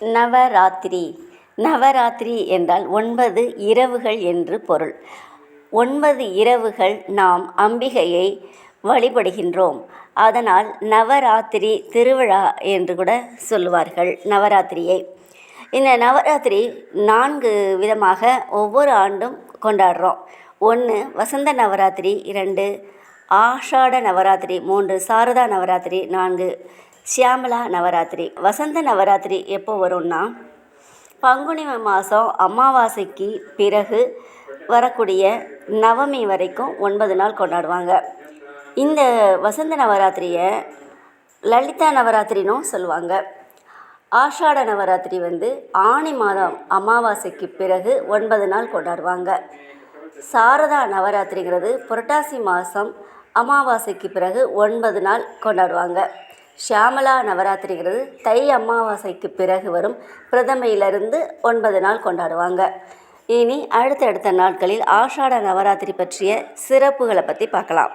நவராத்திரி. நவராத்திரி என்றால் ஒன்பது இரவுகள் என்று பொருள். ஒன்பது இரவுகள் நாம் அம்பிகையை வழிபடுகின்றோம். அதனால் நவராத்திரி திருவிழா என்று கூட சொல்லுவார்கள் நவராத்திரியை. இந்த நவராத்திரி நான்கு விதமாக ஒவ்வொரு ஆண்டும் கொண்டாடுறோம். ஒன்று வசந்த நவராத்திரி இரண்டு ஆஷாட நவராத்திரி மூன்று சாரதா நவராத்திரி நான்கு சியாமலா நவராத்திரி. வசந்த நவராத்திரி எப்போ வரும்னா பங்குனி மாதம் அமாவாசைக்கு பிறகு வரக்கூடிய நவமி வரைக்கும் ஒன்பது நாள் கொண்டாடுவாங்க. இந்த வசந்த நவராத்திரியை லலிதா நவராத்திரினும் சொல்லுவாங்க. ஆஷாட நவராத்திரி வந்து ஆனி மாதம் அமாவாசைக்கு பிறகு ஒன்பது நாள் கொண்டாடுவாங்க. சாரதா நவராத்திரிங்கிறது புரட்டாசி மாதம் அமாவாசைக்கு பிறகு ஒன்பது நாள் கொண்டாடுவாங்க. ஷியாமலா நவராத்திரிங்கிறது தை அமாவாசைக்கு பிறகு வரும் பிரதமையிலிருந்து ஒன்பது நாள் கொண்டாடுவாங்க. இனி அடுத்தடுத்த நாட்களில் ஆஷாட நவராத்திரி பற்றிய சிறப்புகளை பற்றி பார்க்கலாம்.